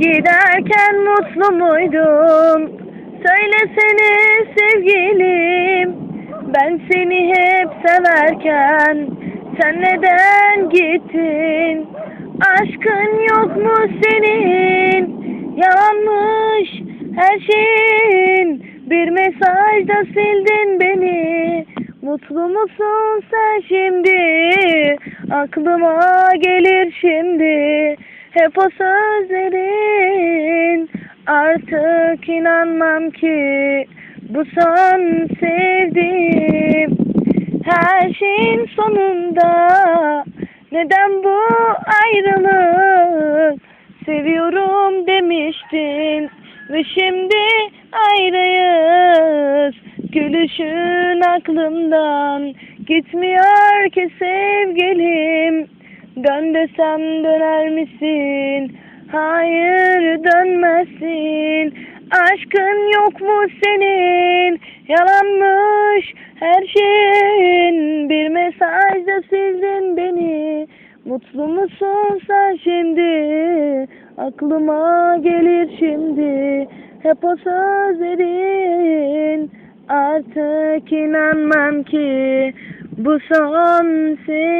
Giderken mutlu muydun? Söylesene sevgilim. Ben seni hep severken sen neden gittin? Aşkın yok mu senin? Yanlış her şeyin. Bir mesajda sildin beni. Mutlu musun sen şimdi? Aklıma gelir şimdi. Hep o sözlerin. Artık inanmam ki bu son sevdiğim. Her şeyin sonunda neden bu ayrılık? Seviyorum demiştin ve şimdi ayrıyız. Gülüşün aklımdan gitmiyor ki sevgilim. Dön desem döner misin? Hayır dönmezsin. Aşkın yok mu senin? Yalanmış her şeyin. Bir mesajda sildin beni. Mutlu musun sen şimdi? Aklıma gelir şimdi. Hep o sözlerin. Artık inanmam ki bu son sevdiğim.